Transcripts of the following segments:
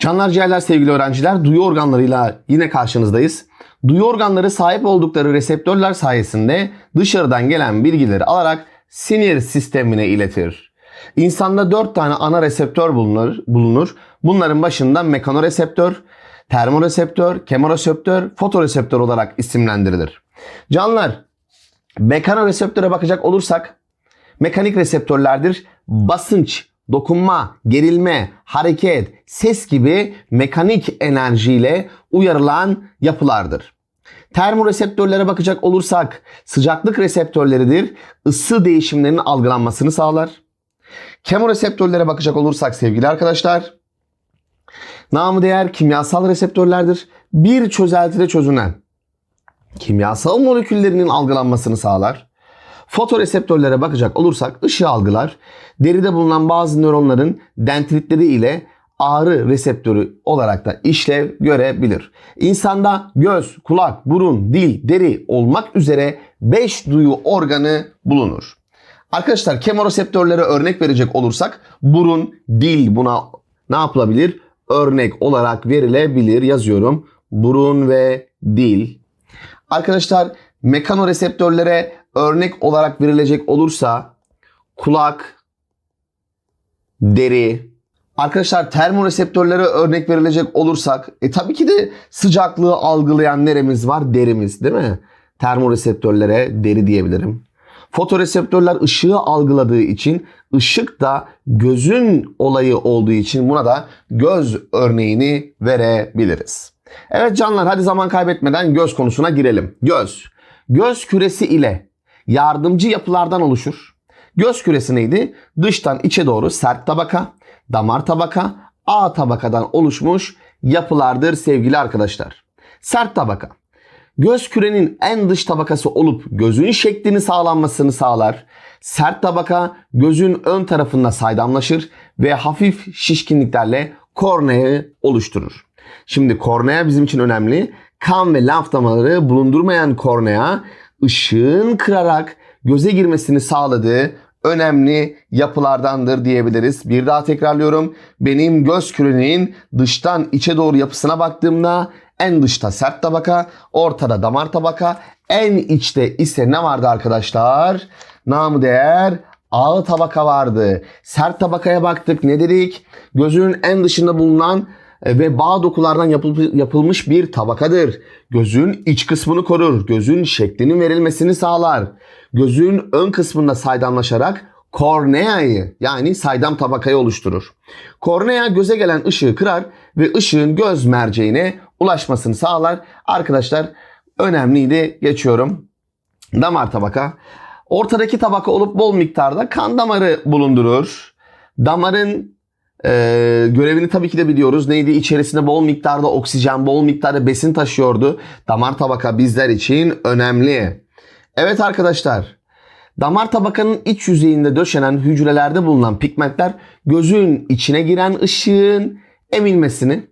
Canlar ciğerler sevgili öğrenciler duyu organlarıyla yine karşınızdayız. Duyu organları sahip oldukları reseptörler sayesinde dışarıdan gelen bilgileri alarak sinir sistemine iletir. İnsanda 4 tane ana reseptör bulunur. bulunur. Bunların başında mekanoreseptör, termoreseptör, kemoreseptör, fotoreseptör olarak isimlendirilir. Canlar, mekanoreseptöre bakacak olursak mekanik reseptörlerdir. Basınç, dokunma, gerilme, hareket, ses gibi mekanik enerjiyle uyarılan yapılardır. Termoreseptörlere bakacak olursak sıcaklık reseptörleridir. Isı değişimlerinin algılanmasını sağlar. Kemoreseptörlere bakacak olursak sevgili arkadaşlar namı değer kimyasal reseptörlerdir. Bir çözeltide çözünen kimyasal moleküllerinin algılanmasını sağlar. Fotoreseptörlere bakacak olursak ışığı algılar. Deride bulunan bazı nöronların dendritleri ile ağrı reseptörü olarak da işlev görebilir. İnsanda göz, kulak, burun, dil, deri olmak üzere 5 duyu organı bulunur. Arkadaşlar kemoreseptörlere örnek verecek olursak burun, dil buna ne yapılabilir? Örnek olarak verilebilir yazıyorum. Burun ve dil. Arkadaşlar mekanoreseptörlere örnek olarak verilecek olursa kulak, deri. Arkadaşlar termoreseptörlere örnek verilecek olursak e tabii ki de sıcaklığı algılayan neremiz var? Derimiz değil mi? Termoreseptörlere deri diyebilirim. Fotoreseptörler ışığı algıladığı için ışık da gözün olayı olduğu için buna da göz örneğini verebiliriz. Evet canlar hadi zaman kaybetmeden göz konusuna girelim. Göz. Göz küresi ile yardımcı yapılardan oluşur. Göz küresi neydi? Dıştan içe doğru sert tabaka, damar tabaka, A tabakadan oluşmuş yapılardır sevgili arkadaşlar. Sert tabaka. Göz kürenin en dış tabakası olup gözün şeklini sağlanmasını sağlar. Sert tabaka gözün ön tarafında saydamlaşır ve hafif şişkinliklerle korneayı oluşturur. Şimdi kornea bizim için önemli. Kan ve lenf damarları bulundurmayan kornea ışığın kırarak göze girmesini sağladığı önemli yapılardandır diyebiliriz. Bir daha tekrarlıyorum. Benim göz kürenin dıştan içe doğru yapısına baktığımda en dışta sert tabaka, ortada damar tabaka, en içte ise ne vardı arkadaşlar? Namı değer ağ tabaka vardı. Sert tabakaya baktık ne dedik? Gözün en dışında bulunan ve bağ dokulardan yapılmış bir tabakadır. Gözün iç kısmını korur. Gözün şeklinin verilmesini sağlar. Gözün ön kısmında saydamlaşarak korneayı yani saydam tabakayı oluşturur. Kornea göze gelen ışığı kırar ve ışığın göz merceğine ulaşmasını sağlar. Arkadaşlar önemliydi geçiyorum. Damar tabaka. Ortadaki tabaka olup bol miktarda kan damarı bulundurur. Damarın ee, görevini tabii ki de biliyoruz. Neydi? İçerisinde bol miktarda oksijen, bol miktarda besin taşıyordu. Damar tabaka bizler için önemli. Evet arkadaşlar. Damar tabakanın iç yüzeyinde döşenen hücrelerde bulunan pigmentler gözün içine giren ışığın emilmesini,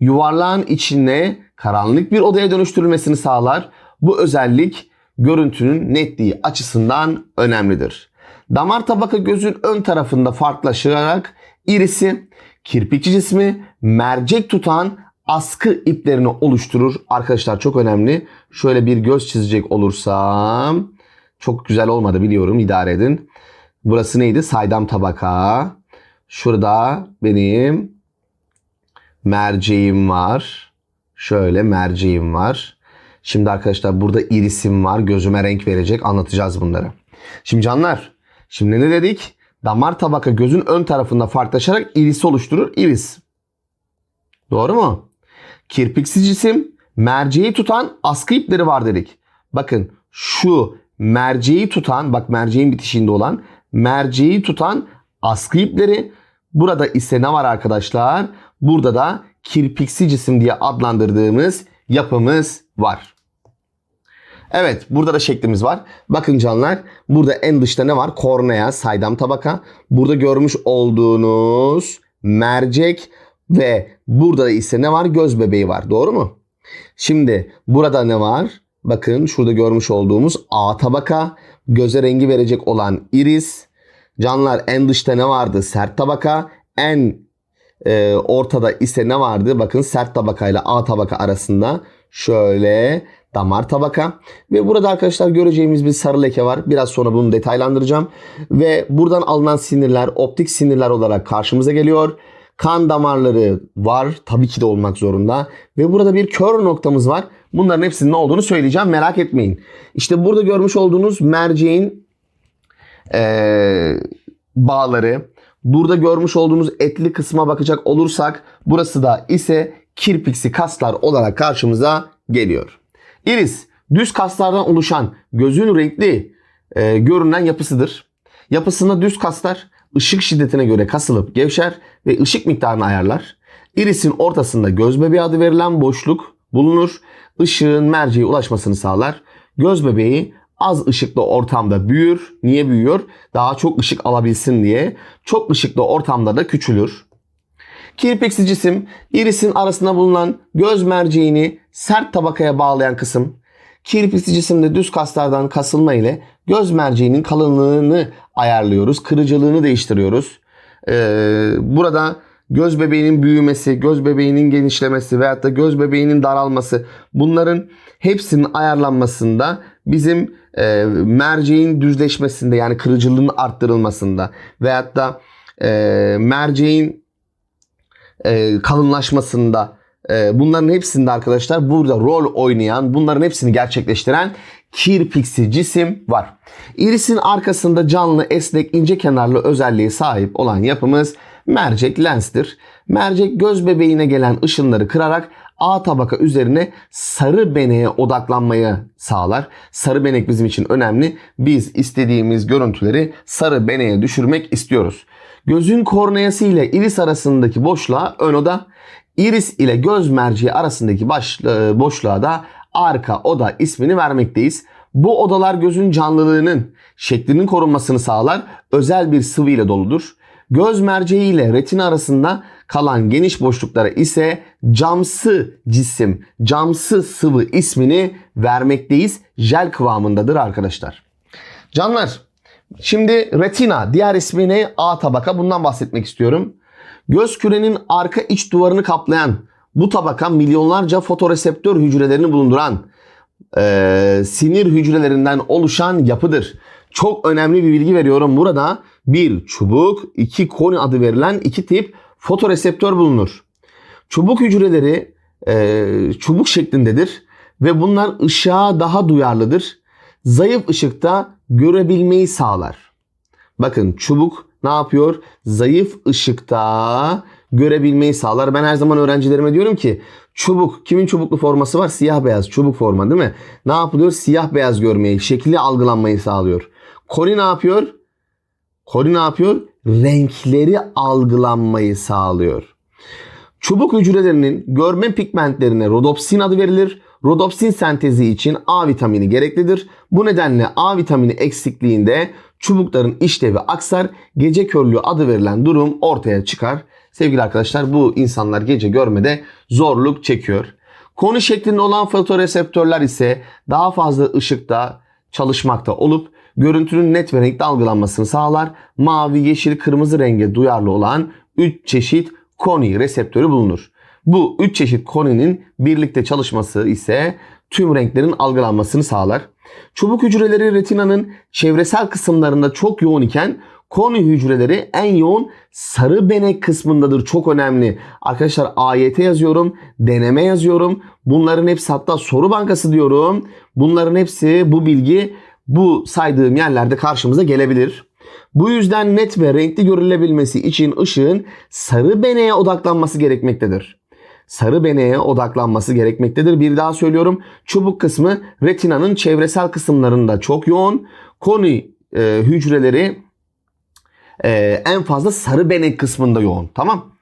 yuvarlağın içine karanlık bir odaya dönüştürülmesini sağlar. Bu özellik görüntünün netliği açısından önemlidir. Damar tabaka gözün ön tarafında farklılaşarak irisi, kirpikçi cismi, mercek tutan askı iplerini oluşturur. Arkadaşlar çok önemli. Şöyle bir göz çizecek olursam çok güzel olmadı biliyorum idare edin. Burası neydi? Saydam tabaka. Şurada benim merceğim var. Şöyle merceğim var. Şimdi arkadaşlar burada irisim var. Gözüme renk verecek. Anlatacağız bunları. Şimdi canlar. Şimdi ne dedik? Damar tabaka gözün ön tarafında farklılaşarak irisi oluşturur. İris. Doğru mu? Kirpiksiz cisim merceği tutan askı ipleri var dedik. Bakın şu merceği tutan bak merceğin bitişinde olan merceği tutan askı ipleri burada ise ne var arkadaşlar? Burada da kirpiksi cisim diye adlandırdığımız yapımız var. Evet burada da şeklimiz var. Bakın canlar burada en dışta ne var? Kornea, saydam tabaka. Burada görmüş olduğunuz mercek ve burada ise ne var? Göz bebeği var. Doğru mu? Şimdi burada ne var? Bakın şurada görmüş olduğumuz A tabaka. Göze rengi verecek olan iris. Canlar en dışta ne vardı? Sert tabaka. En e, ortada ise ne vardı? Bakın sert tabakayla A tabaka arasında şöyle damar tabaka ve burada arkadaşlar göreceğimiz bir sarı leke var. Biraz sonra bunu detaylandıracağım ve buradan alınan sinirler optik sinirler olarak karşımıza geliyor. Kan damarları var tabii ki de olmak zorunda ve burada bir kör noktamız var. Bunların hepsinin ne olduğunu söyleyeceğim merak etmeyin. İşte burada görmüş olduğunuz merceğin eee, bağları. Burada görmüş olduğunuz etli kısma bakacak olursak burası da ise kirpiksi kaslar olarak karşımıza geliyor. Iris düz kaslardan oluşan gözün renkli e, görünen yapısıdır. Yapısında düz kaslar ışık şiddetine göre kasılıp gevşer ve ışık miktarını ayarlar. Iris'in ortasında göz bebeği adı verilen boşluk bulunur. Işığın merceğe ulaşmasını sağlar. Göz bebeği az ışıklı ortamda büyür. Niye büyüyor? Daha çok ışık alabilsin diye. Çok ışıklı ortamda da küçülür. Kirpiksi cisim irisin arasında bulunan göz merceğini sert tabakaya bağlayan kısım. Kirpiksi cisimde düz kaslardan kasılma ile göz merceğinin kalınlığını ayarlıyoruz. Kırıcılığını değiştiriyoruz. Ee, burada göz bebeğinin büyümesi, göz bebeğinin genişlemesi veyahut da göz bebeğinin daralması bunların hepsinin ayarlanmasında bizim e, merceğin düzleşmesinde yani kırıcılığının arttırılmasında veyahut da e, merceğin e, kalınlaşmasında bunların hepsinde arkadaşlar burada rol oynayan bunların hepsini gerçekleştiren kirpiksi cisim var. Irisin arkasında canlı, esnek, ince kenarlı özelliğe sahip olan yapımız mercek lenstir. Mercek göz bebeğine gelen ışınları kırarak A tabaka üzerine sarı beneğe odaklanmayı sağlar. Sarı benek bizim için önemli. Biz istediğimiz görüntüleri sarı beneğe düşürmek istiyoruz. Gözün korneası ile iris arasındaki boşluğa ön oda, iris ile göz merceği arasındaki baş, e, boşluğa da arka oda ismini vermekteyiz. Bu odalar gözün canlılığının, şeklinin korunmasını sağlar. Özel bir sıvı ile doludur. Göz merceği ile retina arasında kalan geniş boşluklara ise camsı cisim, camsı sıvı ismini vermekteyiz. Jel kıvamındadır arkadaşlar. Canlar, şimdi retina, diğer ismi ne? A tabaka. Bundan bahsetmek istiyorum. Göz kürenin arka iç duvarını kaplayan bu tabaka milyonlarca fotoreseptör hücrelerini bulunduran e, sinir hücrelerinden oluşan yapıdır. Çok önemli bir bilgi veriyorum burada. Bir çubuk, iki koni adı verilen iki tip fotoreseptör bulunur. Çubuk hücreleri e, çubuk şeklindedir ve bunlar ışığa daha duyarlıdır. Zayıf ışıkta görebilmeyi sağlar. Bakın çubuk ne yapıyor? Zayıf ışıkta görebilmeyi sağlar. Ben her zaman öğrencilerime diyorum ki çubuk kimin çubuklu forması var? Siyah beyaz çubuk forma değil mi? Ne yapılıyor? Siyah beyaz görmeyi, şekli algılanmayı sağlıyor. Koni ne yapıyor? Koni ne yapıyor? Renkleri algılanmayı sağlıyor. Çubuk hücrelerinin görme pigmentlerine rodopsin adı verilir. Rodopsin sentezi için A vitamini gereklidir. Bu nedenle A vitamini eksikliğinde çubukların işlevi aksar, gece körlüğü adı verilen durum ortaya çıkar. Sevgili arkadaşlar bu insanlar gece görmede zorluk çekiyor. Koni şeklinde olan fotoreseptörler ise daha fazla ışıkta çalışmakta olup görüntünün net ve renkli algılanmasını sağlar. Mavi, yeşil, kırmızı renge duyarlı olan 3 çeşit koni reseptörü bulunur. Bu 3 çeşit koninin birlikte çalışması ise tüm renklerin algılanmasını sağlar. Çubuk hücreleri retinanın çevresel kısımlarında çok yoğun iken koni hücreleri en yoğun sarı benek kısmındadır. Çok önemli. Arkadaşlar AYT yazıyorum, deneme yazıyorum. Bunların hepsi hatta soru bankası diyorum. Bunların hepsi bu bilgi bu saydığım yerlerde karşımıza gelebilir. Bu yüzden net ve renkli görülebilmesi için ışığın sarı beneğe odaklanması gerekmektedir. Sarı beneğe odaklanması gerekmektedir. Bir daha söylüyorum. Çubuk kısmı retinanın çevresel kısımlarında çok yoğun. Koni e, hücreleri e, en fazla sarı benek kısmında yoğun. Tamam.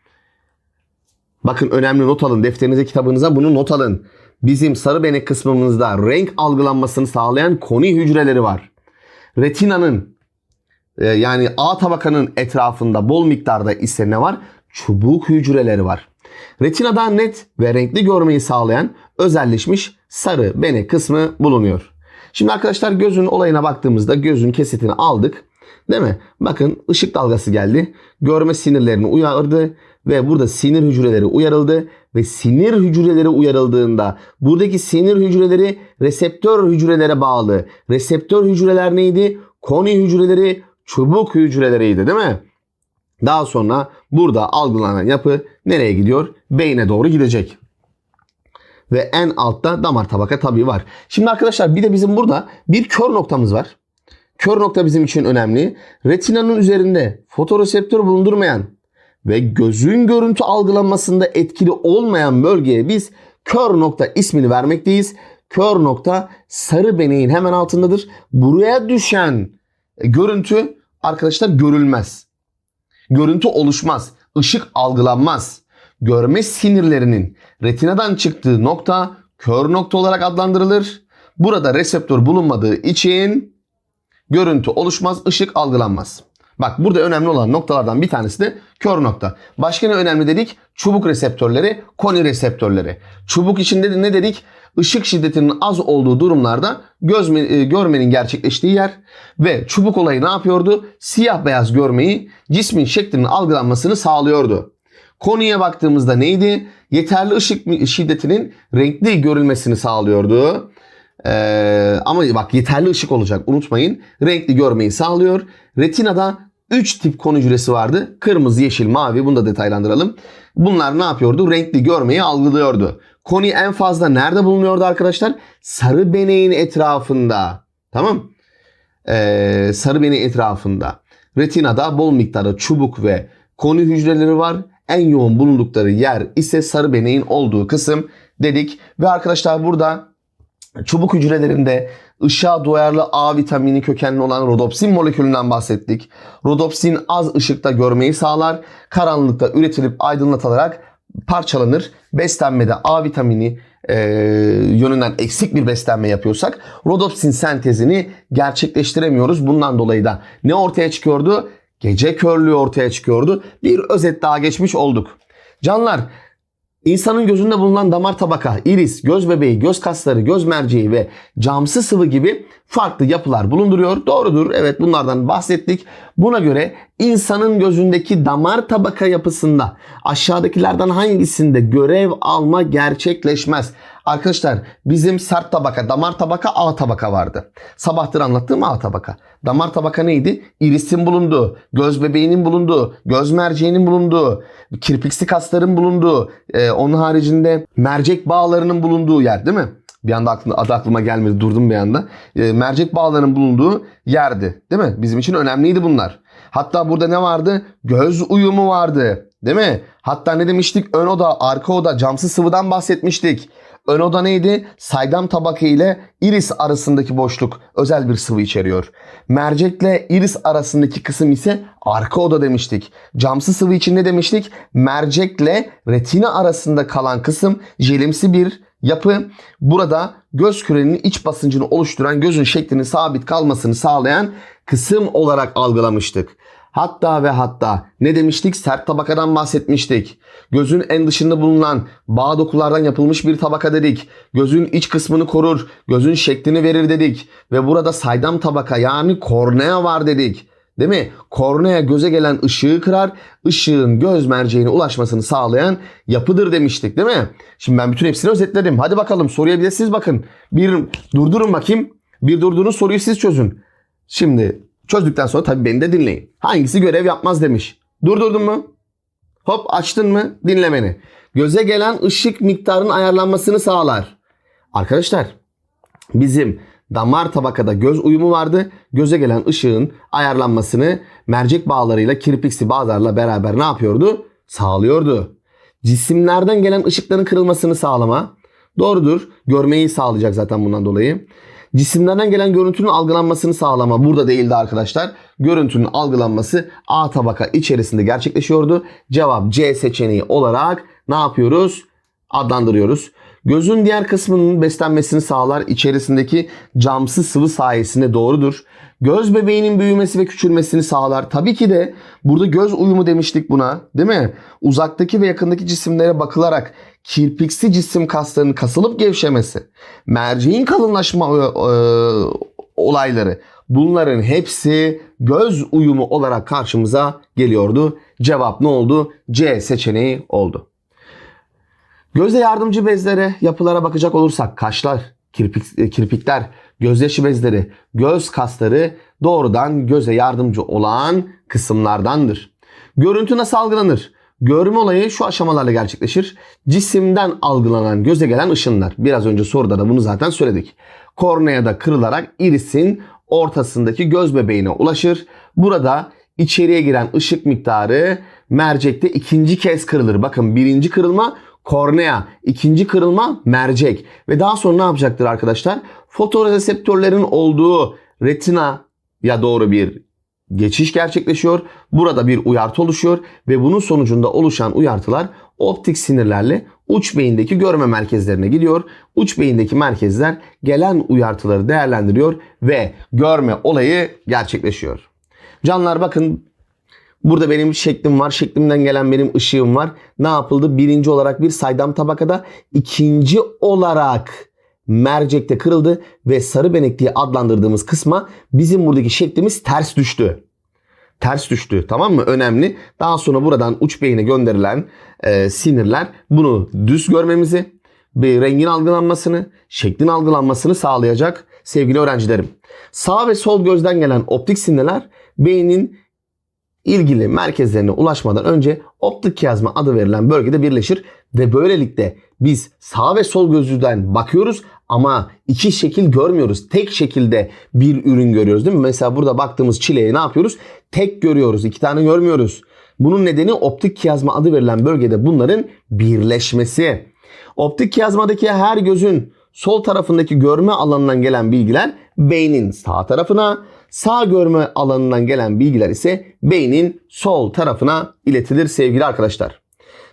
Bakın önemli not alın. Defterinize kitabınıza bunu not alın. Bizim sarı benek kısmımızda renk algılanmasını sağlayan koni hücreleri var. Retinanın e, yani A tabakanın etrafında bol miktarda ise ne var? Çubuk hücreleri var. Retinada net ve renkli görmeyi sağlayan özelleşmiş sarı benek kısmı bulunuyor. Şimdi arkadaşlar gözün olayına baktığımızda gözün kesitini aldık. Değil mi? Bakın ışık dalgası geldi. Görme sinirlerini uyardı ve burada sinir hücreleri uyarıldı ve sinir hücreleri uyarıldığında buradaki sinir hücreleri reseptör hücrelere bağlı. Reseptör hücreler neydi? Koni hücreleri, çubuk hücreleriydi değil mi? Daha sonra burada algılanan yapı nereye gidiyor? Beyne doğru gidecek. Ve en altta damar tabaka tabii var. Şimdi arkadaşlar bir de bizim burada bir kör noktamız var. Kör nokta bizim için önemli. Retinanın üzerinde fotoreseptör bulundurmayan ve gözün görüntü algılanmasında etkili olmayan bölgeye biz kör nokta ismini vermekteyiz. Kör nokta sarı beneğin hemen altındadır. Buraya düşen görüntü arkadaşlar görülmez. Görüntü oluşmaz. Işık algılanmaz. Görme sinirlerinin retinadan çıktığı nokta kör nokta olarak adlandırılır. Burada reseptör bulunmadığı için görüntü oluşmaz, ışık algılanmaz. Bak burada önemli olan noktalardan bir tanesi de kör nokta. Başka ne önemli dedik? Çubuk reseptörleri, koni reseptörleri. Çubuk içinde de ne dedik? Işık şiddetinin az olduğu durumlarda gözme, e, görmenin gerçekleştiği yer ve çubuk olayı ne yapıyordu? Siyah beyaz görmeyi, cismin şeklinin algılanmasını sağlıyordu. Konuya baktığımızda neydi? Yeterli ışık şiddetinin renkli görülmesini sağlıyordu. Ee, ama bak yeterli ışık olacak unutmayın. Renkli görmeyi sağlıyor. Retinada 3 tip konu hücresi vardı. Kırmızı, yeşil, mavi. Bunu da detaylandıralım. Bunlar ne yapıyordu? Renkli görmeyi algılıyordu. Koni en fazla nerede bulunuyordu arkadaşlar? Sarı beneğin etrafında. Tamam. Ee, sarı beneğin etrafında. Retinada bol miktarda çubuk ve koni hücreleri var. En yoğun bulundukları yer ise sarı beneğin olduğu kısım dedik. Ve arkadaşlar burada çubuk hücrelerinde ışığa duyarlı A vitamini kökenli olan rodopsin molekülünden bahsettik. Rodopsin az ışıkta görmeyi sağlar. Karanlıkta üretilip aydınlatılarak parçalanır. Beslenmede A vitamini e, yönünden eksik bir beslenme yapıyorsak rodopsin sentezini gerçekleştiremiyoruz. Bundan dolayı da ne ortaya çıkıyordu? Gece körlüğü ortaya çıkıyordu. Bir özet daha geçmiş olduk. Canlar İnsanın gözünde bulunan damar tabaka, iris, göz bebeği, göz kasları, göz merceği ve camsı sıvı gibi farklı yapılar bulunduruyor. Doğrudur. Evet bunlardan bahsettik. Buna göre insanın gözündeki damar tabaka yapısında aşağıdakilerden hangisinde görev alma gerçekleşmez? Arkadaşlar bizim sert tabaka, damar tabaka, A tabaka vardı. Sabahtır anlattığım A tabaka. Damar tabaka neydi? İrisin bulunduğu, göz bebeğinin bulunduğu, göz merceğinin bulunduğu, kirpiksi kasların bulunduğu, e, onun haricinde mercek bağlarının bulunduğu yer değil mi? Bir anda aklım, adı aklıma gelmedi durdum bir anda. E, mercek bağlarının bulunduğu yerdi değil mi? Bizim için önemliydi bunlar. Hatta burada ne vardı? Göz uyumu vardı. Değil mi? Hatta ne demiştik? Ön oda, arka oda, camsız sıvıdan bahsetmiştik. Ön oda neydi? Saydam tabaka ile iris arasındaki boşluk özel bir sıvı içeriyor. Mercekle iris arasındaki kısım ise arka oda demiştik. Camsız sıvı için ne demiştik? Mercekle retina arasında kalan kısım jelimsi bir yapı. Burada göz kürenin iç basıncını oluşturan gözün şeklinin sabit kalmasını sağlayan kısım olarak algılamıştık. Hatta ve hatta ne demiştik? Sert tabakadan bahsetmiştik. Gözün en dışında bulunan bağ dokulardan yapılmış bir tabaka dedik. Gözün iç kısmını korur, gözün şeklini verir dedik. Ve burada saydam tabaka yani kornea var dedik. Değil mi? Kornea göze gelen ışığı kırar, ışığın göz merceğine ulaşmasını sağlayan yapıdır demiştik değil mi? Şimdi ben bütün hepsini özetledim. Hadi bakalım soruya bir de siz bakın. Bir durdurun bakayım. Bir durdurun soruyu siz çözün. Şimdi çözdükten sonra tabii beni de dinleyin. Hangisi görev yapmaz demiş. Durdurdun mu? Hop açtın mı? Dinle beni. Göze gelen ışık miktarının ayarlanmasını sağlar. Arkadaşlar bizim damar tabakada göz uyumu vardı. Göze gelen ışığın ayarlanmasını mercek bağlarıyla kirpiksi bağlarla beraber ne yapıyordu? Sağlıyordu. Cisimlerden gelen ışıkların kırılmasını sağlama. Doğrudur. Görmeyi sağlayacak zaten bundan dolayı. Cisimlerden gelen görüntünün algılanmasını sağlama burada değildi arkadaşlar. Görüntünün algılanması A tabaka içerisinde gerçekleşiyordu. Cevap C seçeneği olarak ne yapıyoruz? Adlandırıyoruz. Gözün diğer kısmının beslenmesini sağlar. İçerisindeki camsız sıvı sayesinde doğrudur. Göz bebeğinin büyümesi ve küçülmesini sağlar. Tabii ki de burada göz uyumu demiştik buna değil mi? Uzaktaki ve yakındaki cisimlere bakılarak kirpiksi cisim kaslarının kasılıp gevşemesi, merceğin kalınlaşma e, e, olayları, Bunların hepsi göz uyumu olarak karşımıza geliyordu. Cevap ne oldu? C seçeneği oldu. Göze yardımcı bezlere, yapılara bakacak olursak kaşlar, kirpik, e, kirpikler, gözyaşı bezleri, göz kasları doğrudan göze yardımcı olan kısımlardandır. Görüntü nasıl algılanır? Görme olayı şu aşamalarla gerçekleşir. Cisimden algılanan göze gelen ışınlar. Biraz önce soruda da bunu zaten söyledik. Korneada kırılarak irisin ortasındaki göz bebeğine ulaşır. Burada içeriye giren ışık miktarı mercekte ikinci kez kırılır. Bakın birinci kırılma kornea, ikinci kırılma mercek. Ve daha sonra ne yapacaktır arkadaşlar? Fotoreseptörlerin olduğu retina ya doğru bir geçiş gerçekleşiyor. Burada bir uyartı oluşuyor ve bunun sonucunda oluşan uyartılar optik sinirlerle uç beyindeki görme merkezlerine gidiyor. Uç beyindeki merkezler gelen uyartıları değerlendiriyor ve görme olayı gerçekleşiyor. Canlar bakın Burada benim şeklim var. Şeklimden gelen benim ışığım var. Ne yapıldı? Birinci olarak bir saydam tabakada. ikinci olarak mercekte kırıldı ve sarı benek diye adlandırdığımız kısma bizim buradaki şeklimiz ters düştü. Ters düştü tamam mı? Önemli. Daha sonra buradan uç beyine gönderilen e, sinirler bunu düz görmemizi, bir rengin algılanmasını, şeklin algılanmasını sağlayacak sevgili öğrencilerim. Sağ ve sol gözden gelen optik sinirler beynin ilgili merkezlerine ulaşmadan önce optik kiyazma adı verilen bölgede birleşir ve böylelikle biz sağ ve sol gözlüden bakıyoruz ama iki şekil görmüyoruz. Tek şekilde bir ürün görüyoruz değil mi? Mesela burada baktığımız çileği ne yapıyoruz? Tek görüyoruz. iki tane görmüyoruz. Bunun nedeni optik kiyazma adı verilen bölgede bunların birleşmesi. Optik kiyazmadaki her gözün sol tarafındaki görme alanından gelen bilgiler beynin sağ tarafına, sağ görme alanından gelen bilgiler ise beynin sol tarafına iletilir sevgili arkadaşlar.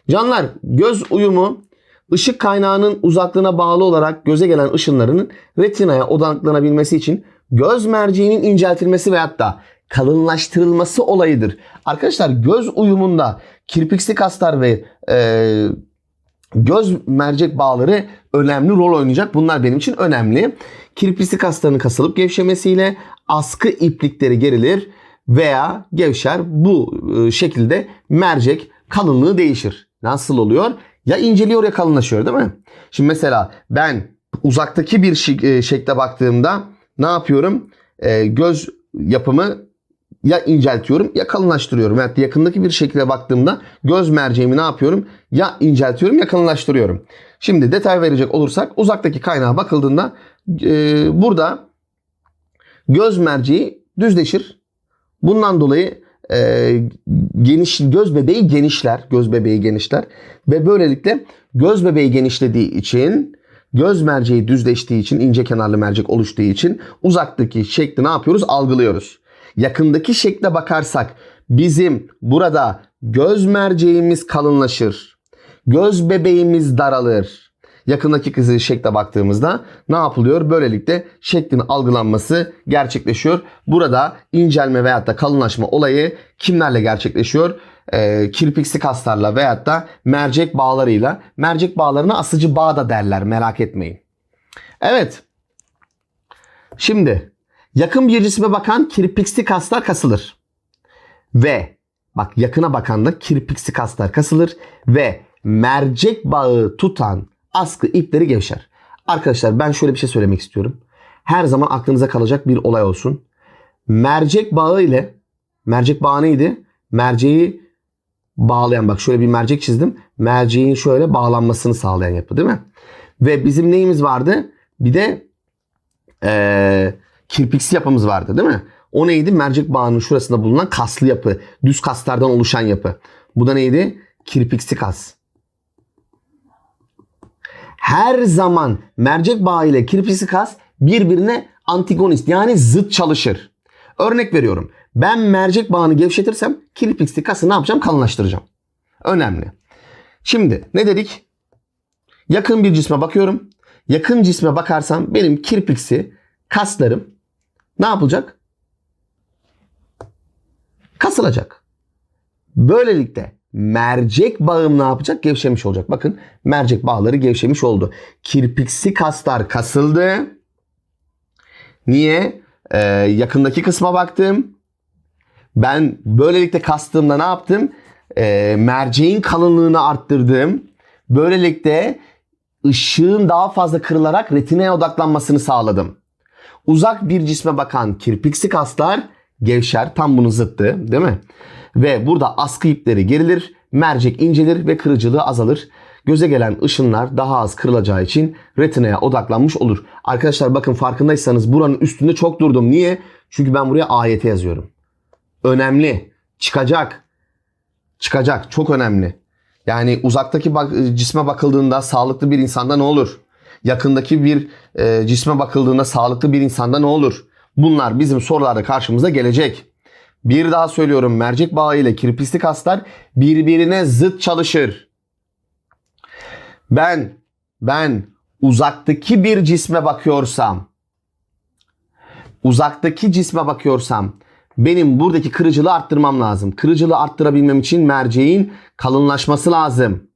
Canlar göz uyumu ışık kaynağının uzaklığına bağlı olarak göze gelen ışınlarının retinaya odaklanabilmesi için göz merceğinin inceltilmesi veyahut da kalınlaştırılması olayıdır. Arkadaşlar göz uyumunda kirpiksi kaslar ve e, göz mercek bağları önemli rol oynayacak. Bunlar benim için önemli. Kirpisi kaslarının kasılıp gevşemesiyle askı iplikleri gerilir veya gevşer. Bu e, şekilde mercek kalınlığı değişir. Nasıl oluyor? Ya inceliyor ya kalınlaşıyor değil mi? Şimdi mesela ben uzaktaki bir e, şekle baktığımda ne yapıyorum? E, göz yapımı ya inceltiyorum ya kalınlaştırıyorum. Yani yakındaki bir şekilde baktığımda göz merceğimi ne yapıyorum? Ya inceltiyorum ya kalınlaştırıyorum. Şimdi detay verecek olursak uzaktaki kaynağa bakıldığında e, burada göz merceği düzleşir. Bundan dolayı e, geniş göz bebeği genişler. Göz bebeği genişler ve böylelikle göz bebeği genişlediği için göz merceği düzleştiği için ince kenarlı mercek oluştuğu için uzaktaki şekli ne yapıyoruz? Algılıyoruz. Yakındaki şekle bakarsak bizim burada göz merceğimiz kalınlaşır. Göz bebeğimiz daralır. Yakındaki kızı şekle baktığımızda ne yapılıyor? Böylelikle şeklin algılanması gerçekleşiyor. Burada incelme veyahut da kalınlaşma olayı kimlerle gerçekleşiyor? Ee, kirpiksi kaslarla veyahut da mercek bağlarıyla. Mercek bağlarına asıcı bağ da derler merak etmeyin. Evet. Şimdi yakın bir cisme bakan kirpiksi kaslar kasılır. Ve bak yakına bakan da kirpiksi kaslar kasılır ve mercek bağı tutan askı ipleri gevşer. Arkadaşlar ben şöyle bir şey söylemek istiyorum. Her zaman aklınıza kalacak bir olay olsun. Mercek bağı ile mercek bağı neydi? Merceği bağlayan bak şöyle bir mercek çizdim. Merceğin şöyle bağlanmasını sağlayan yapı değil mi? Ve bizim neyimiz vardı? Bir de ee, kirpiksi yapımız vardı değil mi? O neydi? Mercek bağının şurasında bulunan kaslı yapı. Düz kaslardan oluşan yapı. Bu da neydi? Kirpiksi kas. Her zaman mercek bağı ile kirpiksi kas birbirine antagonist yani zıt çalışır. Örnek veriyorum. Ben mercek bağını gevşetirsem kirpiksi kası ne yapacağım? Kalınlaştıracağım. Önemli. Şimdi ne dedik? Yakın bir cisme bakıyorum. Yakın cisme bakarsam benim kirpiksi kaslarım ne yapılacak? Kasılacak. Böylelikle mercek bağım ne yapacak? Gevşemiş olacak. Bakın mercek bağları gevşemiş oldu. Kirpiksi kaslar kasıldı. Niye? Ee, yakındaki kısma baktım. Ben böylelikle kastığımda ne yaptım? Ee, merceğin kalınlığını arttırdım. Böylelikle ışığın daha fazla kırılarak retinaya odaklanmasını sağladım. Uzak bir cisme bakan kirpiksi kaslar gevşer. Tam bunun zıttı değil mi? Ve burada askı ipleri gerilir, mercek incelir ve kırıcılığı azalır. Göze gelen ışınlar daha az kırılacağı için retinaya odaklanmış olur. Arkadaşlar bakın farkındaysanız buranın üstünde çok durdum. Niye? Çünkü ben buraya ayete yazıyorum. Önemli. Çıkacak. Çıkacak. Çok önemli. Yani uzaktaki bak- cisme bakıldığında sağlıklı bir insanda ne olur? Yakındaki bir e, cisme bakıldığında sağlıklı bir insanda ne olur? Bunlar bizim sorularda karşımıza gelecek. Bir daha söylüyorum mercek bağı ile kirpikli kaslar birbirine zıt çalışır. Ben ben uzaktaki bir cisme bakıyorsam uzaktaki cisme bakıyorsam benim buradaki kırıcılığı arttırmam lazım. Kırıcılığı arttırabilmem için merceğin kalınlaşması lazım.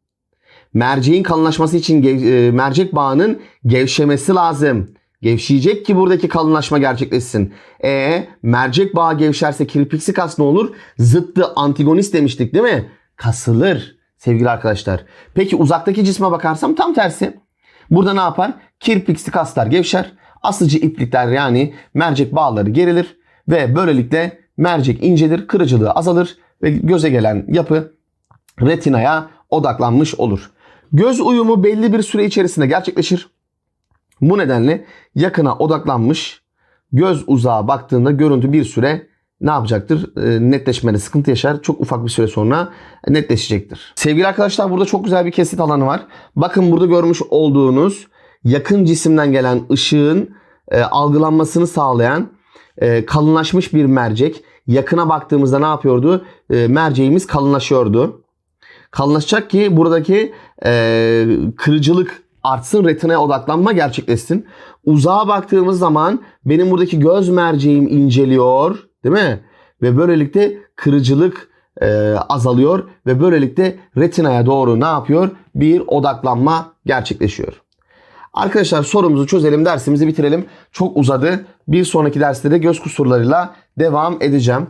Merceğin kalınlaşması için e, mercek bağının gevşemesi lazım. Gevşeyecek ki buradaki kalınlaşma gerçekleşsin. E mercek bağı gevşerse kirpiksi kas ne olur? Zıttı antigonist demiştik değil mi? Kasılır sevgili arkadaşlar. Peki uzaktaki cisme bakarsam tam tersi. Burada ne yapar? Kirpiksi kaslar gevşer. Asıcı iplikler yani mercek bağları gerilir. Ve böylelikle mercek incelir, kırıcılığı azalır ve göze gelen yapı retinaya odaklanmış olur. Göz uyumu belli bir süre içerisinde gerçekleşir. Bu nedenle yakına odaklanmış göz uzağa baktığında görüntü bir süre ne yapacaktır? E, netleşmede sıkıntı yaşar. Çok ufak bir süre sonra netleşecektir. Sevgili arkadaşlar burada çok güzel bir kesit alanı var. Bakın burada görmüş olduğunuz yakın cisimden gelen ışığın e, algılanmasını sağlayan e, kalınlaşmış bir mercek. Yakına baktığımızda ne yapıyordu? E, merceğimiz kalınlaşıyordu. Kalınlaşacak ki buradaki e, kırıcılık artsın, retinaya odaklanma gerçekleşsin. Uzağa baktığımız zaman benim buradaki göz merceğim inceliyor, değil mi? Ve böylelikle kırıcılık e, azalıyor ve böylelikle retinaya doğru ne yapıyor? Bir odaklanma gerçekleşiyor. Arkadaşlar sorumuzu çözelim, dersimizi bitirelim. Çok uzadı. Bir sonraki derste de göz kusurlarıyla devam edeceğim.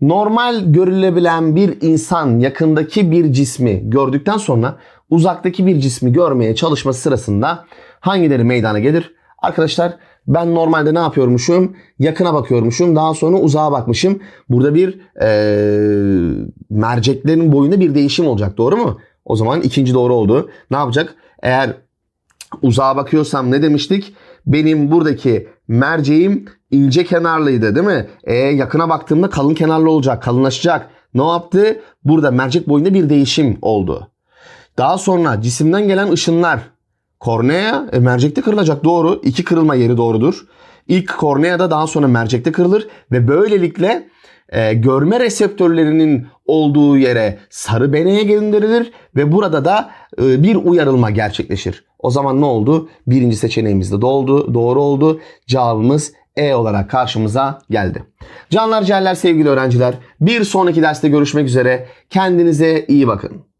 Normal görülebilen bir insan yakındaki bir cismi gördükten sonra uzaktaki bir cismi görmeye çalışması sırasında hangileri meydana gelir? Arkadaşlar ben normalde ne yapıyormuşum? Yakına bakıyormuşum. Daha sonra uzağa bakmışım. Burada bir eee, merceklerin boyunda bir değişim olacak. Doğru mu? O zaman ikinci doğru oldu. Ne yapacak? Eğer uzağa bakıyorsam ne demiştik? Benim buradaki merceğim ince kenarlıydı değil mi? E yakına baktığımda kalın kenarlı olacak, kalınlaşacak. Ne yaptı? Burada mercek boyunda bir değişim oldu. Daha sonra cisimden gelen ışınlar kornea e, mercekte kırılacak doğru. İki kırılma yeri doğrudur. İlk korneada daha sonra mercekte kırılır ve böylelikle e, görme reseptörlerinin olduğu yere sarı beneye gönderilir ve burada da e, bir uyarılma gerçekleşir. O zaman ne oldu? Birinci seçeneğimiz de doldu, doğru oldu. Cevabımız E olarak karşımıza geldi. Canlar ciğerler sevgili öğrenciler. Bir sonraki derste görüşmek üzere. Kendinize iyi bakın.